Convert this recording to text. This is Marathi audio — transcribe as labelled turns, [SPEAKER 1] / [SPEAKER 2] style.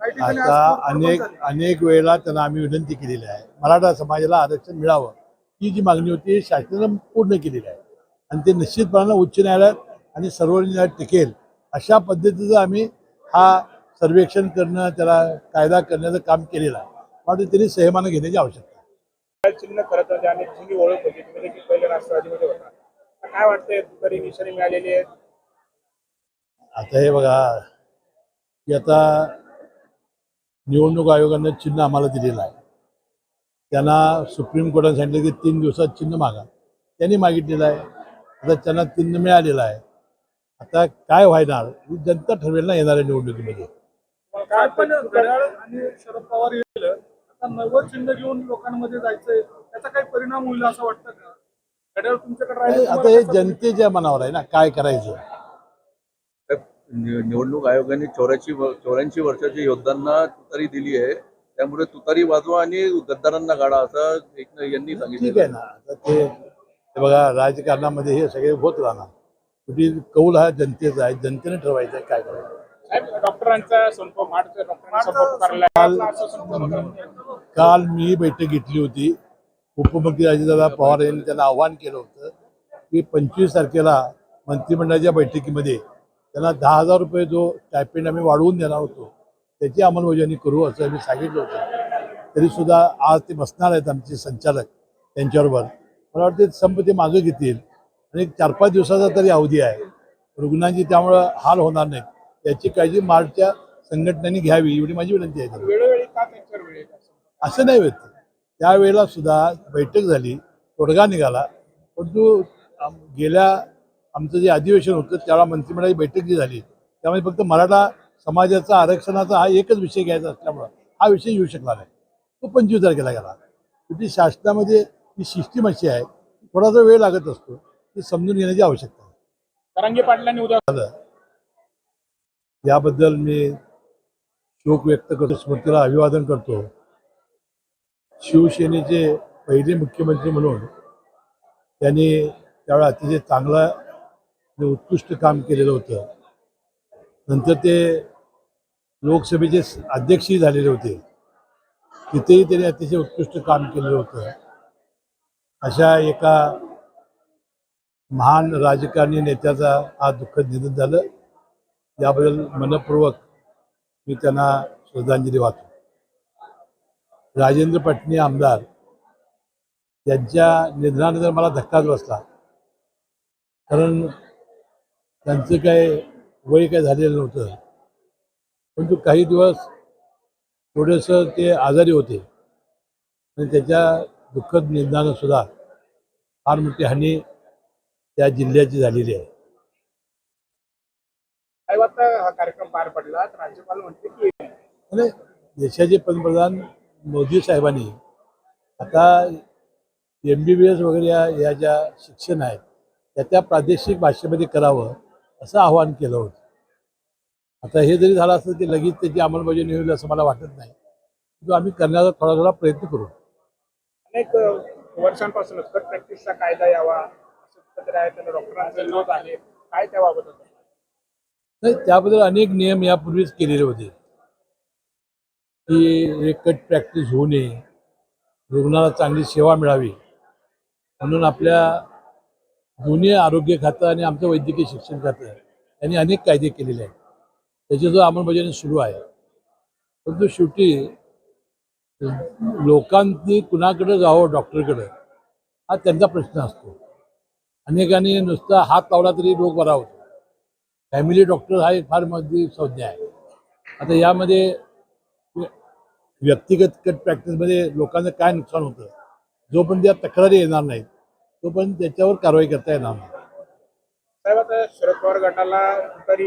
[SPEAKER 1] आता अनेक. अनेक वेळेला त्यांना आम्ही विनंती केलेली आहे. मराठा समाजाला आरक्षण मिळावं. ही जी मागणी होती शासनानं पूर्ण केलेली आहे. आणि ते निश्चितपणानं उच्च न्यायालयात आणि सर्वोच्च न्यायालयात टिकेल. अशा पद्धतीचं आम्ही हा सर्वेक्षण करणं त्याला कायदा करण्याचं काम केलेलं आहे. मात्र त्यांनी संयमानं घेण्याची आवश्यकता
[SPEAKER 2] चिन्ह जुनी ओळख होती तुम्ही देखील पहिले राष्ट्रवादीमध्ये होता. आता काय वाटतंय तरी निशाणी मिळालेली आहे
[SPEAKER 1] आता हे बघा की आता निवडणूक आयोगानं चिन्ह आम्हाला दिलेलं आहे. त्यांना सुप्रीम कोर्टाने सांगितलं की तीन दिवसात चिन्ह मागा. त्यांनी मागितलेलं आहे. आता त्यांना चिन्ह मिळालेलं आहे. आता काय व्हायणार? ही जनता ठरवेल ना येणाऱ्या निवडणुकीमध्ये.
[SPEAKER 3] काय पण घड्याळ आणि शरद पवार येईल आता नवं चिन्ह घेऊन लोकांमध्ये जायचंय त्याचा काही परिणाम होईल असं वाटतं का? घड्याळ तुमच्याकडे राहिलं
[SPEAKER 1] आता हे जनतेच्या मनावर आहे ना काय करायचं?
[SPEAKER 4] निवडणूक आयोगाने चौऱ्याऐंशी चौऱ्याऐंशी वर्षाच्या योद्धांना तुतारी दिली आहे. त्यामुळे तुतारी वाजवा आणि गद्दारांना गाडा असं एक यांनी
[SPEAKER 1] ठीक
[SPEAKER 4] सांगितलं
[SPEAKER 1] आहे ना. आता ते ते बघा राजकारणामध्ये हे सगळे होत राहणार. शेवटी कौल हा जनतेचा आहे. जनतेने ठरवायचं आहे काय करायचं.
[SPEAKER 2] साहेब डॉक्टरांचा संप मार्च डॉक्टरांचा संप पुकारला आहे. असं संप होतं.
[SPEAKER 1] काल मी बैठक घेतली होती. उपमुख्यमंत्री अजितदादा पवार यांनी त्यांना आव्हान केलं होतं की पंचवीस तारखेला मंत्रिमंडळाच्या बैठकीमध्ये त्यांना दहा हजार रुपये जो स्टायपेंड आम्ही वाढवून देणार होतो त्याची अंमलबजावणी करू असं आम्ही सांगितलं होतं. तरीसुद्धा आज ते बसणार आहेत आमचे संचालक त्यांच्याबरोबर. मला वाटतं संप ते मागं घेतील. आणि चार पाच दिवसाचा तरी अवधी आहे. रुग्णांची त्यामुळं हाल होणार नाहीत याची काळजी मार्चच्या संघटनांनी घ्यावी एवढी माझी विनंती आहे
[SPEAKER 2] असं?
[SPEAKER 1] नाही होत. त्यावेळेला सुद्धा बैठक झाली तोडगा निघाला. परंतु गेल्या आमचं जे अधिवेशन होतं त्यावेळा मंत्रिमंडळाची बैठक जी झाली त्यामध्ये फक्त मराठा समाजाचा आरक्षणाचा हा एकच विषय घ्यायचा असल्यामुळं हा विषय येऊ शकला नाही. तो पंचवीस तारखेला गेला. शेवटी शासनामध्ये ही सिस्टीम अशी आहे थोडासा वेळ लागत असतो ती समजून घेण्याची आवश्यकता आहे.
[SPEAKER 2] तरंगे पाटलांनी उद्या
[SPEAKER 1] झालं. याबद्दल मी शोक व्यक्त करतो स्मृतीला अभिवादन करतो. शिवसेनेचे पहिले मुख्यमंत्री म्हणून त्यांनी त्यावेळेला अतिशय चांगलं ते उत्कृष्ट काम केलेलं होतं. नंतर ते लोकसभेचे अध्यक्षही झालेले होते. तिथेही त्यांनी अतिशय उत्कृष्ट काम केलेलं होतं. अशा एका महान राजकारणी नेत्याचा आज दुःखद निधन झालं. याबद्दल मनपूर्वक मी त्यांना श्रद्धांजली वाहतो. राजेंद्र पटणी आमदार यांच्या निधनानंतर मला धक्काच बसला. कारण त्यांचं काय वय काय झालेलं नव्हतं. परंतु काही दिवस थोडंसं ते आजारी होते. आणि त्याच्या दुःखद निधनानं सुद्धा फार मोठी हानी त्या जिल्ह्याची झालेली आहे.
[SPEAKER 2] हा कार्यक्रम पार पडला? तर राज्यपाल म्हणते की
[SPEAKER 1] देशाचे पंतप्रधान मोदी साहेबांनी आता एम बी बी एस वगैरे या या ज्या शिक्षण आहेत त्या त्या प्रादेशिक भाषेमध्ये करावं असं आवाहन केलं होतं. आता हे जरी झालं असतं ते लगेच त्याची अंमलबजावणी होईल असं मला वाटत नाही. तो आम्ही करण्याचा थोडा थोडा प्रयत्न करू.
[SPEAKER 2] अनेक वर्षांपासूनच कट प्रॅक्टिसचा कायदा यावा डॉक्टरांचा आहे काय त्याबाबत
[SPEAKER 1] नाही त्याबद्दल अनेक नियम यापूर्वीच केलेले होते. की एकच प्रॅक्टिस होऊ नये. रुग्णाला चांगली सेवा मिळावी. म्हणून आपल्या दोन्ही आरोग्य खातं आणि आमचं वैद्यकीय शिक्षण खातं यांनी अनेक कायदे केलेले आहेत. त्याची जो अंमलबजावणी सुरू आहे. परंतु शेवटी लोकांनी कुणाकडे जावं डॉक्टरकडे हा त्यांचा प्रश्न असतो. अनेकांनी नुसता हात लावला तरी रोग बरा होतो. फॅमिली डॉक्टर हा एक फार मोठी संज्ञा आहे. आता यामध्ये व्यक्तिगत कट प्रॅक्टिसमध्ये लोकांचं काय नुकसान होतं जोपर्यंत या तक्रारी येणार नाहीत तोपर्यंत त्याच्यावर कारवाई करता येणार नाही
[SPEAKER 2] साहेब आता शरद पवार गटाला तरी